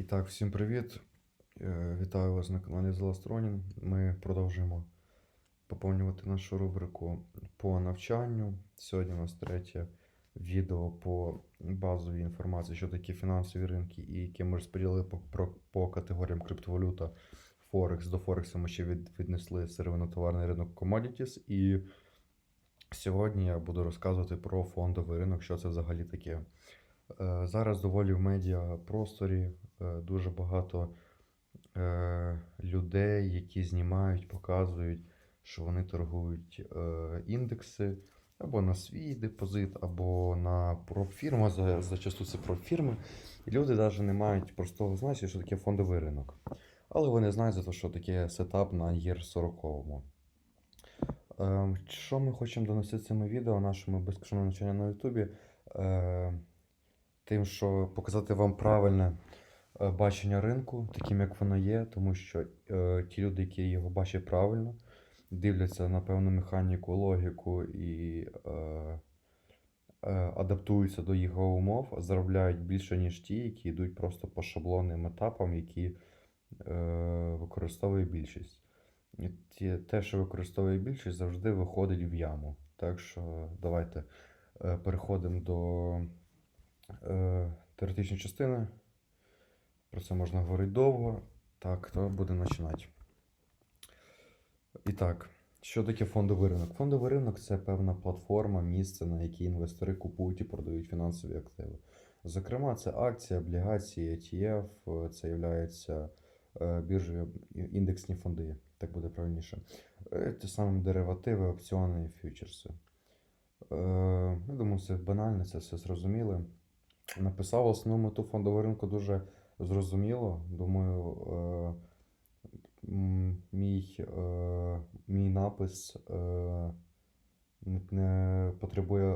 І так, всім привіт. Е, Вітаю вас на каналі Зеластронін. Ми продовжуємо поповнювати нашу рубрику по навчанню. Сьогодні у нас третє відео по базовій інформації, що такі фінансові ринки і які ми розподілили по, про- по категоріям криптовалюта. Форекс. До Форексу ми ще від, віднесли сировинно-товарний ринок commodities. І сьогодні я буду розказувати про фондовий ринок, що це взагалі таке. Е, Зараз доволі в медіа просторі е, дуже багато е, людей, які знімають, показують, що вони торгують індекси або на свій депозит, або на пропфірма, за, зачасту це пропфірми. І люди навіть не мають простого значення, що таке фондовий ринок. Але вони знають за те, що таке сетап на ЄР 40 Е, Що ми хочемо донести цими відео, нашому безкоштовному навчанню на Ютубі? Тим, що показати вам правильне е, бачення ринку, таким як воно є, тому що е, ті люди, які його бачать правильно, дивляться на певну механіку, логіку і е, е, адаптуються до його умов, заробляють більше, ніж ті, які йдуть просто по шаблонним етапам, які е, використовує більшість. І те, що використовує більшість, завжди виходить в яму. Так що давайте е, переходимо до е, теоретичної частини. Про це можна говорити довго. Так, то будемо починати. І так, що таке фондовий ринок? Фондовий ринок це певна платформа, місце, на якій інвестори купують і продають фінансові активи. Зокрема, це акції, облігації, ETF, е, це є біржею індексні фонди, так буде правильніше. Е, Ті самі деривативи, опціони, фьючерси. Е, Я думаю, це банально, це все зрозуміло. Написав основну мету фондового ринку дуже зрозуміло. Думаю, е, мій, е, мій напис е, не- потребує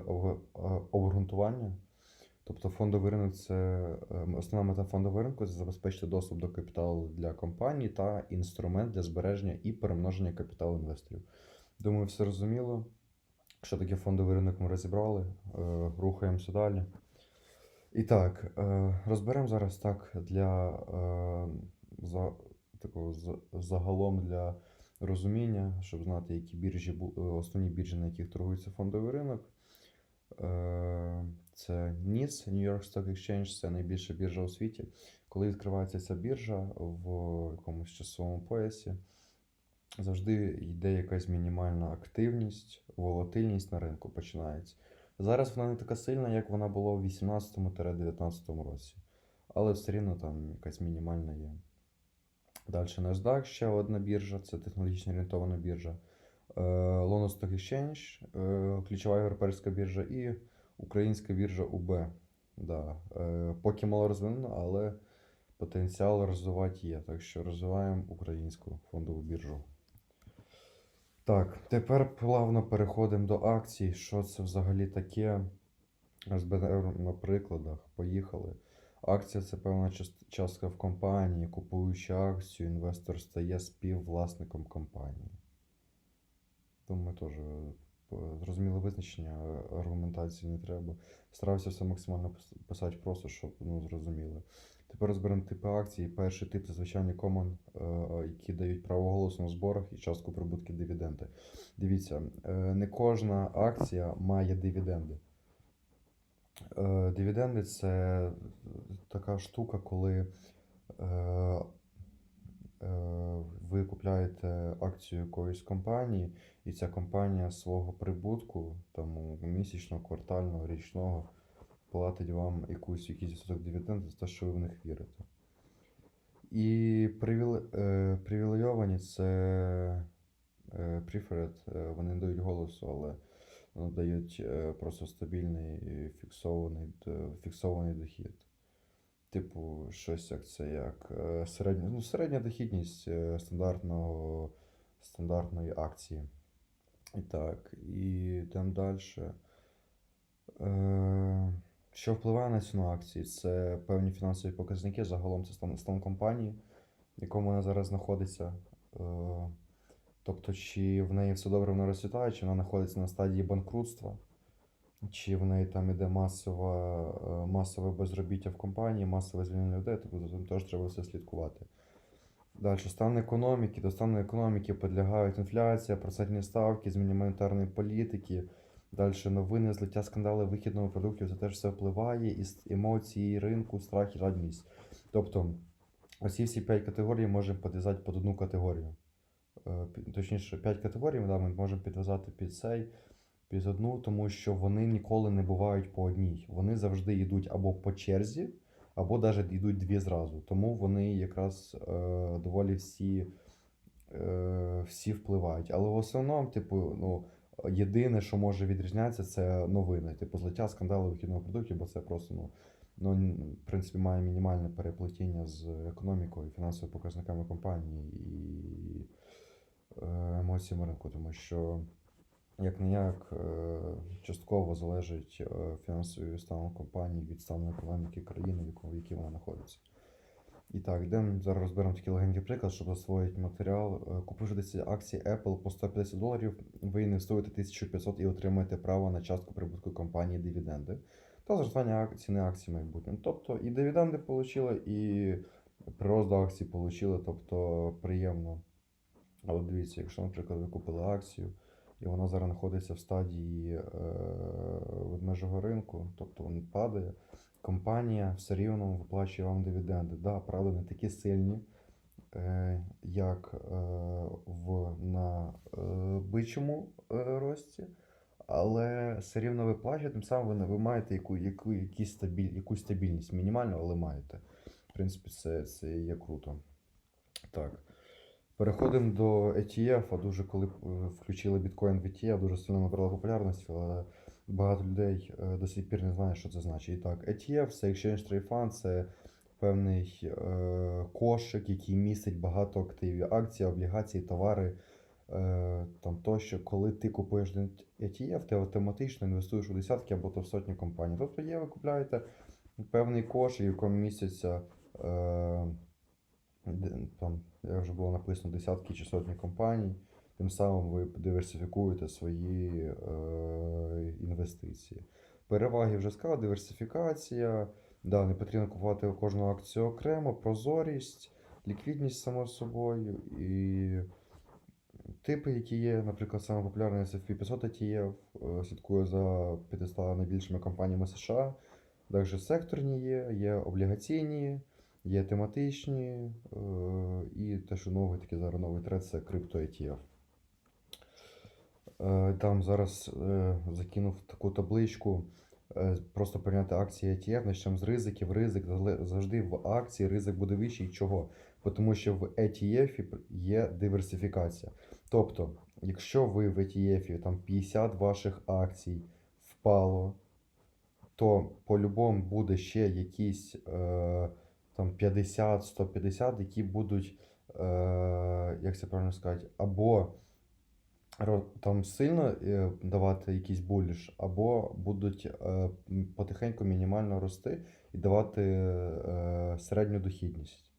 обґрунтування. Тобто фондовий ринок це основна мета фондового ринку це забезпечити доступ до капіталу для компаній та інструмент для збереження і перемноження капіталу інвесторів. Думаю, все зрозуміло. Що таке фондовий ринок ми розібрали. Рухаємося далі. І так, е, розберемо зараз так для е, за, такого загалом для розуміння, щоб знати, які біржі е, основні біржі, на яких торгується фондовий ринок. Це NYSE, New York Stock Exchange, це найбільша біржа у світі. Коли відкривається ця біржа в якомусь часовому поясі, завжди йде якась мінімальна активність, волатильність на ринку починається. Зараз вона не така сильна, як вона була у 18-19 році. Але все рівно там якась мінімальна є. Далі NASDAQ, ще одна біржа, це технологічно орієнтована біржа. Е, London Stock Exchange, е, ключова європейська біржа і українська біржа УБ. Да. Е, Поки мало розвинена, але потенціал розвивати є. Так що розвиваємо українську фондову біржу. Так, тепер плавно переходимо до акцій. Що це взагалі таке? Розберемо на прикладах. Поїхали. Акція це певна частка в компанії. Купуючи акцію, інвестор стає співвласником компанії. Думаю, теж е, зрозуміле визначення, е, аргументації не треба. Старався все максимально писати просто, щоб ну, зрозуміли. Тепер розберемо типи акцій. Перший тип це звичайні common, е, які дають право голосу на зборах і частку прибутки дивіденди. Дивіться, е, не кожна акція має дивіденди. Е, Дивіденди це така штука, коли ви купляєте акцію якоїсь компанії, і ця компанія свого прибутку, там місячного, квартального, річного, платить вам якусь якийсь відсоток дивіденду за те, що ви в них вірите. І е, привілейовані це е, preferred, е, вони не дають голосу, але дають просто стабільний фіксований, фіксований дохід. Типу, щось як це як середня, ну, середня дохідність стандартного, стандартної акції. І так, і йдемо далі. Що впливає на ціну акції? Це певні фінансові показники. Загалом це стан, стан компанії, в якому вона зараз знаходиться. Е, тобто, чи в неї все добре вона розцвітає, чи вона знаходиться на стадії банкрутства. чи в неї там іде масова, е, масове безробіття в компанії, масове звільнення людей, тобто за цим теж треба все слідкувати. Далі, стан економіки. До стану економіки підлягають інфляція, процентні ставки, зміни монетарної політики. Далі новини, злиття скандали вихідного продуктів, це теж все впливає, і емоції ринку, страх і жадність. Тобто, оці всі п'ять категорій можемо підв'язати під одну категорію. Е, Точніше, п'ять категорій да, ми можемо підв'язати під цей, під одну, тому що вони ніколи не бувають по одній. Вони завжди йдуть або по черзі, або навіть йдуть дві зразу. Тому вони якраз е, доволі всі, е, всі впливають. Але в основному, типу, ну, єдине, що може відрізнятися, це новини. Типу, злиття скандалу вихідного продуктів, бо це просто, ну, ну, в принципі, має мінімальне переплетіння з економікою, фінансовими показниками компанії і е, емоціями ринку, тому що як не як частково залежить е, фінансовий стан компанії від стану економіки країни, в якій вона знаходиться. І так, йдемо зараз розберемо такий легенький приклад, щоб засвоїти матеріал. Е, Купивши 10 акцій Apple по 150 доларів, ви інвестуєте 1500 і отримаєте право на частку прибутку компанії дивіденди та зростання ціни акцій в майбутньому. Тобто і дивіденди отримали, і прирост до акцій отримали, тобто приємно. Але дивіться, якщо, наприклад, ви купили акцію, і вона зараз знаходиться в стадії ведмежого ринку, тобто він падає, компанія все рівно виплачує вам дивіденди. Да, правда, не такі сильні, е, як е, в, на е, бичому рості, але все рівно виплачує, тим самим ви, ви маєте яку, яку, якісь стабіль, якусь стабільність, мінімальну, але маєте. В принципі, це, це є круто. Так. Переходимо до ETF, а дуже коли е, включили біткоін в ETF, дуже сильно набрала популярність, але багато людей е, до сих пір не знає, що це значить. І так, ETF це Exchange Trade Fund, це певний е, кошик, який містить багато активів, акції, облігації, товари. Там тощо, коли ти купуєш ETF, ти автоматично інвестуєш у десятки або то в сотні компаній. Тобто є, ви купляєте певний кошик, в якому містяться. Там, як вже було написано, десятки чи сотні компаній. Тим самим ви диверсифікуєте свої е, інвестиції. Переваги вже сказав, диверсифікація. Да, не потрібно купувати кожну акцію окремо, прозорість, ліквідність само собою і типи, які є, наприклад, саме популярний S&P 500 ETF, е, слідкує за 500 найбільшими компаніями США. Також секторні є, є облігаційні, є тематичні, е, і те, що новий такий зараз новий тренд це крипто ETF. Е, Там зараз е, закинув таку табличку. Просто порівняти акції ETF, почнемо з ризиків. Ризик завжди в акції ризик буде вищий. Чого? Тому що в ETF є диверсифікація. Тобто, якщо ви в ETF там 50 ваших акцій впало, то по-любому буде ще якісь е, там 50-150, які будуть, е, як це правильно сказати, або там сильно е, давати якийсь буліш, або будуть е, потихеньку мінімально рости і давати е, середню дохідність.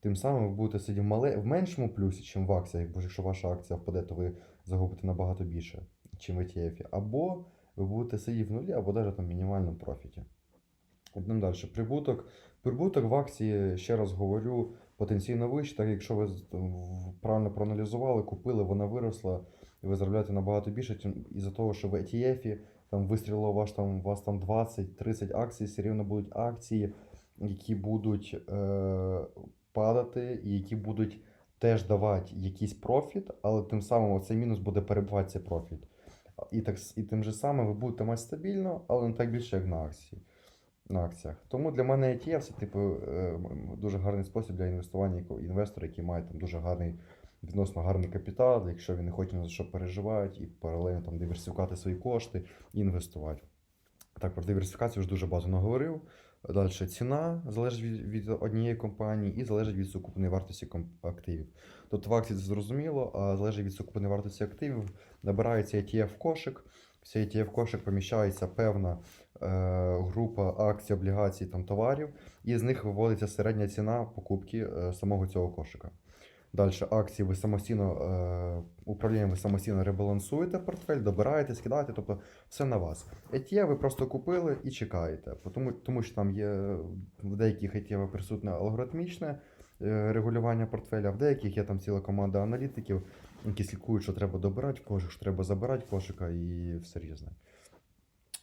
Тим самим ви будете сидіти в, мале, в меншому плюсі, ніж в акціях, бо якщо ваша акція впаде, то ви загубите набагато більше, ніж в ETF. Або ви будете сидіти в нулі, або навіть там мінімальному профіті. Йдемо далі. Прибуток. Прибуток в акції, ще раз говорю, потенційно вищий, так якщо ви правильно проаналізували, купили, вона виросла, і ви заробляєте набагато більше, із-за того, що в ETF там вистрілило ваш там, у вас там 20-30 акцій, все рівно будуть акції, які будуть е, падати, і які будуть теж давати якийсь профіт, але тим самим цей мінус буде перебивати цей профіт. І, так, і тим же самим ви будете мати стабільно, але не так більше, як на акції. На акціях. Тому для мене ETF це типу е, дуже гарний спосіб для інвестування інвестора, який має там дуже гарний, відносно гарний капітал, якщо він не хоче ні за що переживати, і паралельно там диверсифікувати свої кошти і інвестувати. Так, про диверсифікацію вже дуже багато наговорив. Далі ціна залежить від, від однієї компанії і залежить від сукупної вартості активів. Тобто в акції це зрозуміло, а залежить від сукупної вартості активів, набирається ETF кошик. В цей ETF кошик поміщається певна група акцій, облігацій, там, товарів, і з них виводиться середня ціна покупки е, самого цього кошика. Далі акції ви самостійно е, управлінням ви самостійно ребалансуєте портфель, добираєте, скидаєте, тобто все на вас. ETF ви просто купили і чекаєте, тому, тому що там є в деяких ETF присутне алгоритмічне е, регулювання портфеля, в деяких є там ціла команда аналітиків, які слідкують, що треба добирати кошик, що треба забирати кошика і все різне.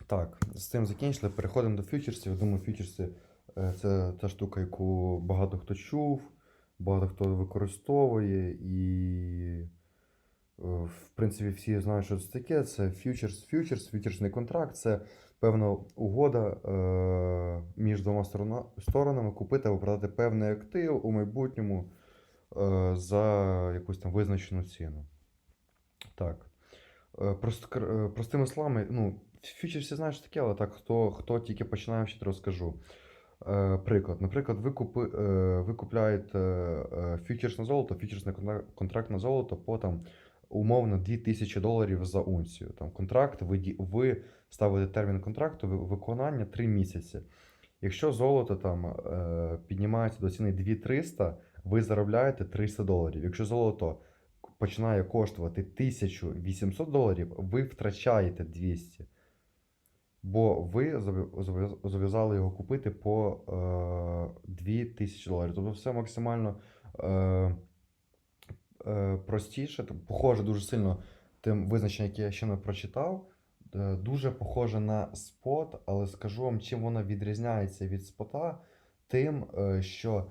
Так, з цим закінчили. Переходимо до фьючерсів. Я думаю, фьючерси е, це та штука, яку багато хто чув, багато хто використовує, і, е, в принципі, всі знають, що це таке. Це фьючерс, фьючерс, фьючерсний контракт це певна угода е, між двома сторонами купити або продати певний актив у майбутньому за якусь там визначену ціну. Так. Е, е, простими словами, ну, фьючер всі знають, таке, але так, хто, хто тільки починає вчити, розкажу. Е, приклад. Наприклад, ви, купи, ви купляєте фьючерс на золото, фьючерсний контрак- контракт на золото по там, умовно 2000 доларів за унцію. Там, контракт, ви, ви ставите термін контракту виконання 3 місяці. Якщо золото там, піднімається до ціни 2300, ви заробляєте 300 доларів. Якщо золото починає коштувати 1800 доларів, ви втрачаєте 200. Бо ви зобов'я- зобов'язали його купити по е, 2000 доларів. Тобто все максимально е, е, простіше, похоже дуже сильно тим визначенням, яке я ще не прочитав. Е, Дуже похоже на спот, але скажу вам, чим воно відрізняється від спота, тим, е, що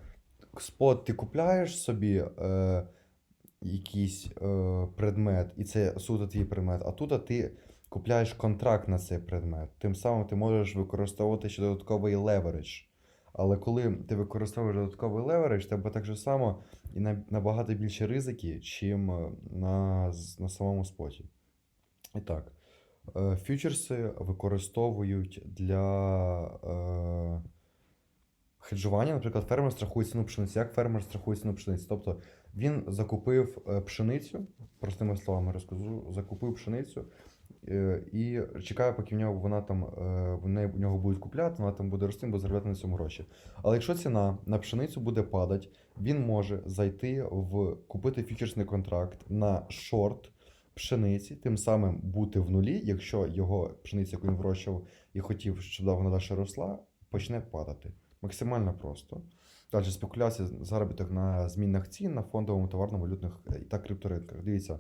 спот ти купляєш собі е, якийсь е, предмет, і це суто твій предмет, а тут ти купляєш контракт на цей предмет. Тим самим ти можеш використовувати ще додатковий леверидж. Але коли ти використовуєш додатковий леверидж, тебе так же само і набагато більше ризики, чим е, на, на самому споті. І так, е, фьючерси використовують для е, хеджування. Наприклад, фермер страхує ціну пшениці. Як фермер страхує ціну пшениці? Тобто він закупив е, пшеницю, простими словами розкажу, закупив пшеницю е, і чекає, поки в нього вона там е, в в нього будуть купляти, вона там буде рости, буде заробляти на цьому гроші. Але якщо ціна на пшеницю буде падати, він може зайти в купити фьючерсний контракт на шорт пшениці, тим самим бути в нулі, якщо його пшениця, яку він вирощував і хотів, щоб вона далі росла, почне падати. Максимально просто. Далі спекуляція, заробіток на змінах цін на фондовому товарно-валютних е, та крипторинках. Дивіться.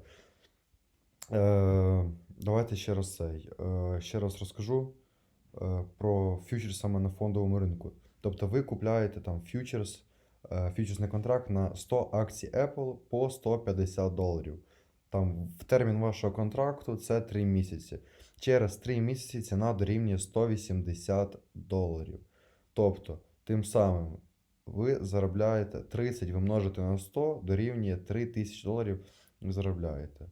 Е, давайте ще раз цей. Е, ще раз розкажу е, про фьючерс саме на фондовому ринку. Тобто ви купляєте там фьючерс, е, фьючерсний контракт на 100 акцій Apple по 150 доларів. Там в термін вашого контракту це 3 місяці. Через 3 місяці ціна дорівнює 180 доларів. Тобто, тим самим ви заробляєте 30 ви множите на 100 дорівнює 3000 доларів ви заробляєте.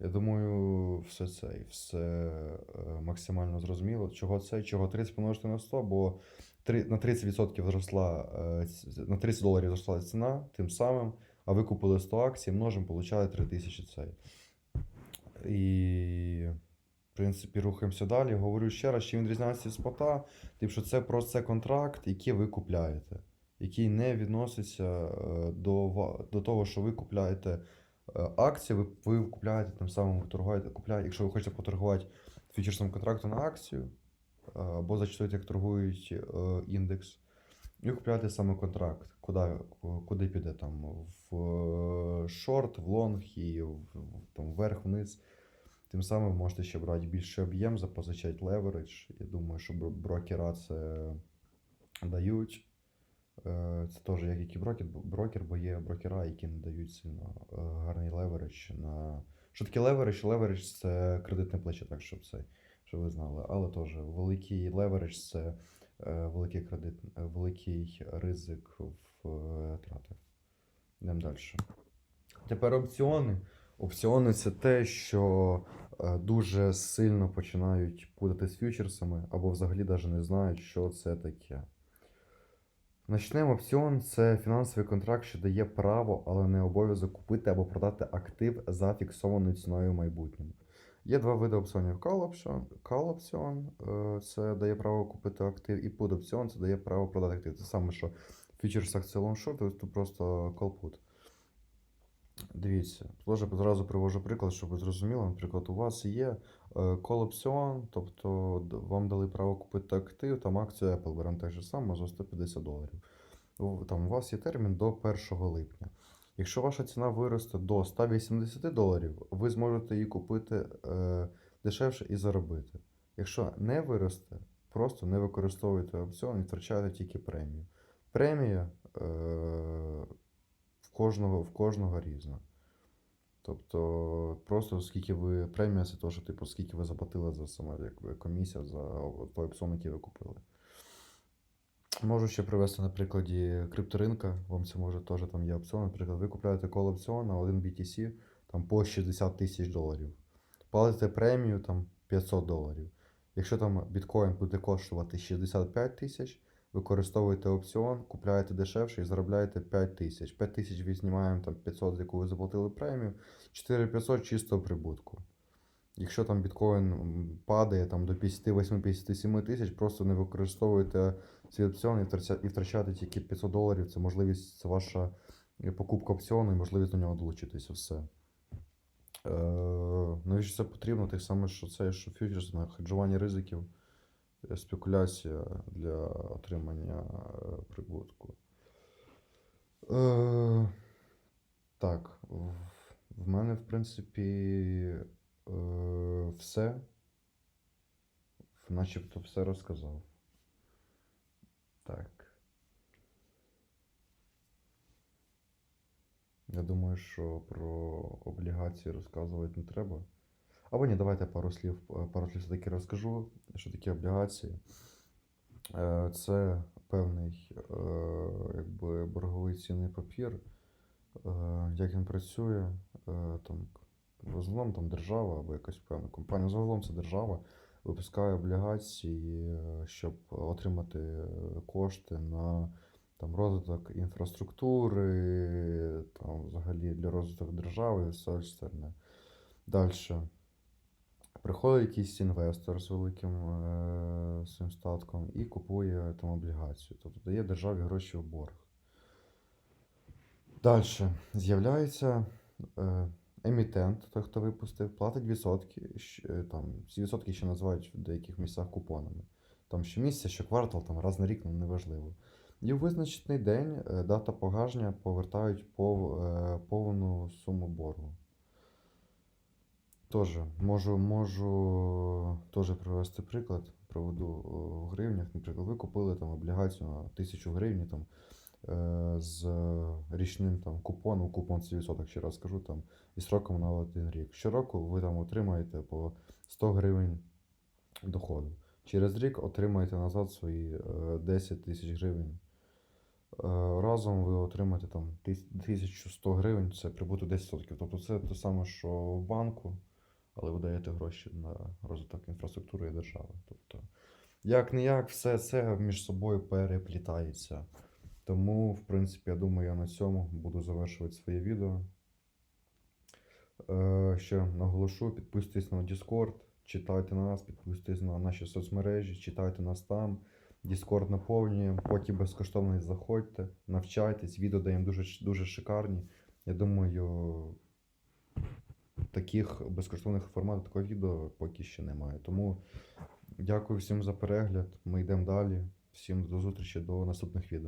Я думаю, все це все е, максимально зрозуміло. Чого це? Чого 30 помножити на 100, бо три- на 30% зросла, е, на 30 доларів зросла ціна, тим самим, а ви купили 100 акцій, множимо, получали 3000 цей. І, принципі, рухаємося далі. Говорю ще раз, чим відрізняється від спота, тим, що це просто це контракт, який ви купляєте, який не відноситься е, до, до того, що ви купляєте е, акції, ви, ви купляєте тим самим, торгуєте, купляєте, якщо ви хочете поторгувати фьючерсним контрактом на акцію, е, або зачитуєте, як торгують індекс, і купляєте саме контракт, куди, куди піде там в шорт, в лонг і в, там, вверх, вниз. Тим самим можете ще брати більший об'єм, запозичати леверидж. Я думаю, що брокера це дають. Е, Це теж як який брокер, брокер, бо є брокера, які не дають сильно е, гарний леверидж на. Що таке леверидж? Леверидж це кредитне плече, так щоб це, щоб ви знали. Але теж великий леверидж це е, великий кредит, великий ризик в тратах. Йдемо далі. Тепер опціони. Опціони це те, що е, дуже сильно починають путати з фьючерсами, або взагалі навіть не знають, що це таке. Начнемо опціон це фінансовий контракт, що дає право, але не обов'язок купити або продати актив за фіксованою ціною в майбутньому. Є два види опціонів: Call option е, це дає право купити актив, і put option це дає право продати актив. Це саме, що в фьючерсах це short, тут просто call put. Дивіться, теж зразу привожу приклад, щоб ви зрозуміли. Наприклад, у вас є е, кол-опціон, тобто вам дали право купити актив, там акцію Apple беремо те ж саме за 150 доларів. Там у вас є термін до 1 липня. Якщо ваша ціна виросте до 180 доларів, ви зможете її купити е, дешевше і заробити. Якщо не виросте, просто не використовуйте опціон і втрачаєте тільки премію. Премія е, кожного, в кожного різна. Тобто, просто скільки ви премія, це теж, типу, скільки ви заплатили за саме якби, комісія за той опціон, який ви купили. Можу ще привести на прикладі крипторинка. Вам це може теж там є опціон. Наприклад, ви купляєте кол опціон на один BTC там, по 60 тисяч доларів. Платите премію там 500 доларів. Якщо там біткоін буде коштувати 65 тисяч, використовуєте опціон, купляєте дешевше і заробляєте 5 тисяч. 5 тисяч відзнімаємо там 500, з яку ви заплатили премію, 4500 чистого прибутку. Якщо там біткоін падає там, до 58-57 тисяч, просто не використовуєте цей опціон і втрача- і втрачаєте тільки 500 доларів. Це можливість, це ваша е, покупка опціону і можливість до нього долучитися. Все. Е, навіщо це потрібно? Так само, що це, що фьючерс на хеджування ризиків, спекуляція для отримання е, прибутку. Е, так, в, мене, в принципі, е, все. Начебто все розказав. Так. Я думаю, що про облігації розказувати не треба. Або ні, давайте пару слів, е, пару слів все-таки розкажу, що таке облігації. Е, Це певний е, якби, борговий цінний папір. Як він працює, там, в основному там держава або якась певна компанія. Загалом це держава випускає облігації, щоб отримати кошти на там, розвиток інфраструктури, там, взагалі для розвитку держави і все остальне. Далі. Приходить якийсь інвестор з великим е, своїм статком і купує там облігацію, тобто дає державі гроші в борг. Далі з'являється е, емітент, той, хто випустив, платить відсотки. е, Там, ці відсотки ще називають в деяких місцях купонами. Там щомісяця, щоквартал, там раз на рік, ну неважливо. І в визначений день е, дата погашення повертають пов, повну суму боргу. Тоже можу, можу теж привести приклад, проведу е, в гривнях. Наприклад, ви купили там облігацію на 1000 гривень там, е, з річним там, купоном, купон це відсоток, ще раз скажу, там, і сроком на один рік. Щороку ви там отримаєте по 100 гривень доходу. Через рік отримаєте назад свої е, 10 тисяч гривень. Е, Разом ви отримаєте там 1100 гривень, це прибуток 10%. Тобто це те саме, що в банку, але ви даєте гроші на розвиток інфраструктури і держави. Тобто, як не як, все це між собою переплітається. Тому, в принципі, я думаю, я на цьому буду завершувати своє відео. Е, Ще наголошу, підписуйтесь на Discord, читайте нас, підписуйтесь на наші соцмережі, читайте нас там. Discord наповнюємо, потім безкоштовно заходьте, навчайтесь, відео даємо дуже, дуже шикарні. Я думаю, таких безкоштовних форматів такого відео поки ще немає. Тому дякую всім за перегляд. Ми йдемо далі. Всім до зустрічі до наступних відео.